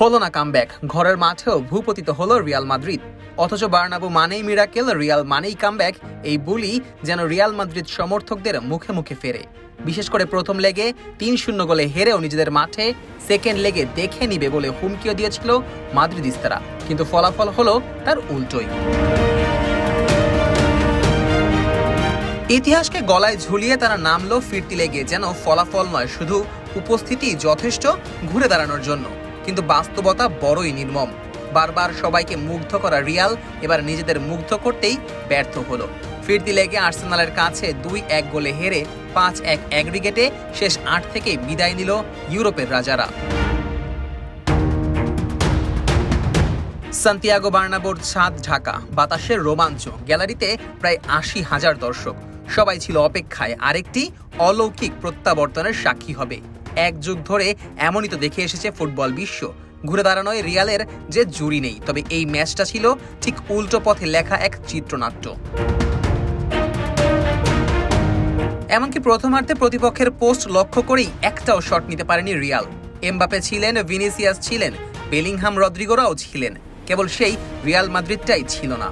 হলো না কামব্যাক। ঘরের মাঠেও ভূপতিত হলো রিয়াল মাদ্রিদ। অথচ বার্নাবু মানেই মিরাকেল, রিয়াল মানেই কামব্যাক। এই বুলি যেন রিয়াল মাদ্রিদ সমর্থকদের মুখে মুখে ফেরে। বিশেষ করে প্রথম লেগে তিন শূন্য গোলে হেরেও নিজেদের মাঠে সেকেন্ড লেগে দেখে নিবে বলে হুমকিও দিয়েছিল মাদ্রিদিস্তারা কিন্তু ফলাফল হলো তার উল্টোই। ইতিহাসকে গলায় ঝুলিয়ে তারা নামলো ফিরতি লেগে, যেন ফলাফল নয়, শুধু উপস্থিতি যথেষ্ট ঘুরে দাঁড়ানোর জন্য। কিন্তু বাস্তবতা বড়ই নির্মম। বারবার সবাইকে মুগ্ধ করা রিয়াল এবার নিজেদের মুগ্ধ করতেই ব্যর্থ হলো। ফিরতি লেগে আর্সেনালের কাছে দুই এক গোলে হেরে পাঁচ এক অ্যাগ্রিগেটে শেষ আট থেকে বিদায় নিল ইউরোপের রাজারা। সান্তিয়াগো বার্নাবোর ছাদ ঢাকা, বাতাসের রোমাঞ্চ, গ্যালারিতে প্রায় আশি হাজার দর্শক। সবাই ছিল অপেক্ষায়, আরেকটি অলৌকিক প্রত্যাবর্তনের সাক্ষী হবে। এক যুগ ধরে এমনই তো দেখে এসেছে ফুটবল বিশ্ব। ঘুরে দাঁড়ানোয় রিয়ালের যে জুরি নেই, তবে এই ম্যাচটা ছিল ঠিক উল্টো পথে লেখা এক চিত্রনাট্য। এমনকি প্রথমার্ধে প্রতিপক্ষের পোস্ট লক্ষ্য করেই একটাও শট নিতে পারেনি রিয়াল। এমবাপে ছিলেন, ভিনিসিয়াস ছিলেন, বেলিংহাম রদ্রিগোরাও ছিলেন। কেবল সেই রিয়াল মাদ্রিদটাই ছিল না।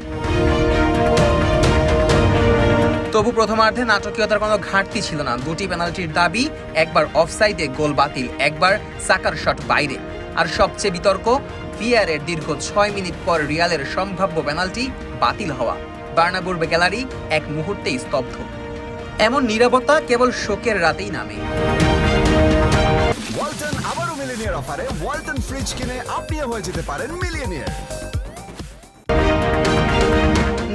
তবু প্রথমার্ধে নাটকীয়তার কোনো ঘাটতি ছিল না। দুটি পেনাল্টির দাবি, একবার অফসাইডে গোল বাতিল, একবার সাকার শট বাইরে। আর সবচেয়ে বিতর্ক ভিআরের দীর্ঘ ছয় মিনিট পর রিয়ালের সম্ভাব্য পেনাল্টি বাতিল হওয়া। বার্নাবুর গ্যালারি এক মুহূর্তেই স্তব্ধ। এমন নীরবতা কেবল শোকের রাতেই নামে। ওয়ালটন আবারও মিলিনিয়ার অফারে, ওয়ালটন ফ্রিজ কিনে আপনিও হয়ে যেতে পারেন মিলিয়নিয়ার।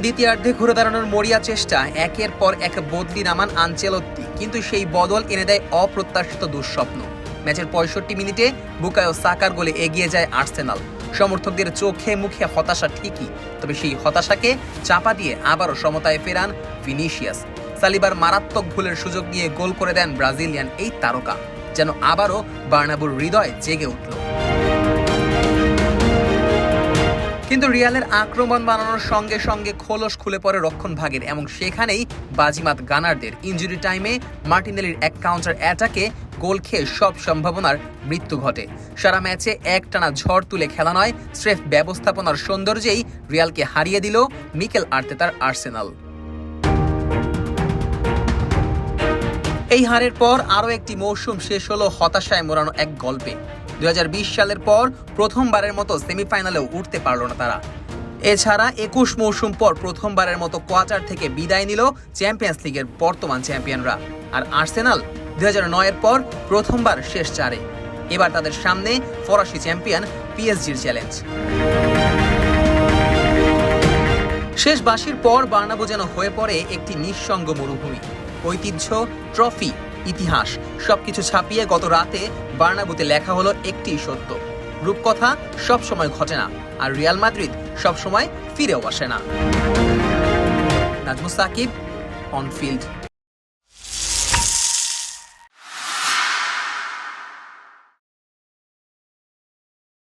দ্বিতীয়ার্ধে ঘুরে দাঁড়ানোর মরিয়া চেষ্টা, একের পর এক বদলি নামান আনচেলত্তি কিন্তু সেই বদল এনে দেয় অপ্রত্যাশিত দুঃস্বপ্ন। ম্যাচের পঁয়ষট্টি মিনিটে বুকায়ো সাকার গোলে এগিয়ে যায় আর্সেনাল। সমর্থকদের চোখে মুখে হতাশা ঠিকই, তবে সেই হতাশাকে চাপা দিয়ে আবারও সমতায় ফেরান ভিনিসিয়াস। সালিবার মারাত্মক ভুলের সুযোগ নিয়ে গোল করে দেন ব্রাজিলিয়ান এই তারকা, যেন আবারও বার্নাবুর হৃদয় জেগে উঠল। কিন্তু রিয়ালের আক্রমণ বানানোর সঙ্গে সঙ্গে খোলস খুলে পড়ে রক্ষণ ভাগের, এবং সেখানেই বাজিমাত গানারদের। ইঞ্জুরি টাইমে মার্টিনেলির এক কাউন্টার অ্যাটাকে গোল খেয়ে সব সম্ভাবনার মৃত্যু ঘটে। সারা ম্যাচে একটানা ঝড় তুলে খেলা নয়, স্রেফ ব্যবস্থাপনার সৌন্দর্যেই রিয়ালকে হারিয়ে দিল মিকেল আর্তেতার আর্সেনাল। এই হারের পর আরও একটি মৌসুম শেষ হলো হতাশায় মোড়ানো এক গল্পে। দুই হাজার বিশ সালের পর প্রথমবারের মতো সেমিফাইনালেও উঠতে পারল না তারা। এছাড়া একুশ মৌসুম পর প্রথমবারের মতো কোয়ার্টার থেকে বিদায় নিল চ্যাম্পিয়ন্স লিগের বর্তমান চ্যাম্পিয়নরা। আর আর্সেনাল দুই এর পর প্রথমবার শেষ চারে। এবার তাদের সামনে ফরাসি চ্যাম্পিয়ন পিএসজির চ্যালেঞ্জ। শেষ বাসির পর বার্নাবু যেন হয়ে পড়ে একটি নিঃসঙ্গ মরুভূমি। ঐতিহ্য, ট্রফি ইতিহাস। সবকিছু ছাপিয়ে গত রাতে বার্নাবুতে লেখা হলো একটি সত্য। রূপকথা সব সময় ঘটে না, আর রিয়াল মাদ্রিদ সব সময় ফিরেও আসে না। নাজমু সাকিব অন ফিল্ড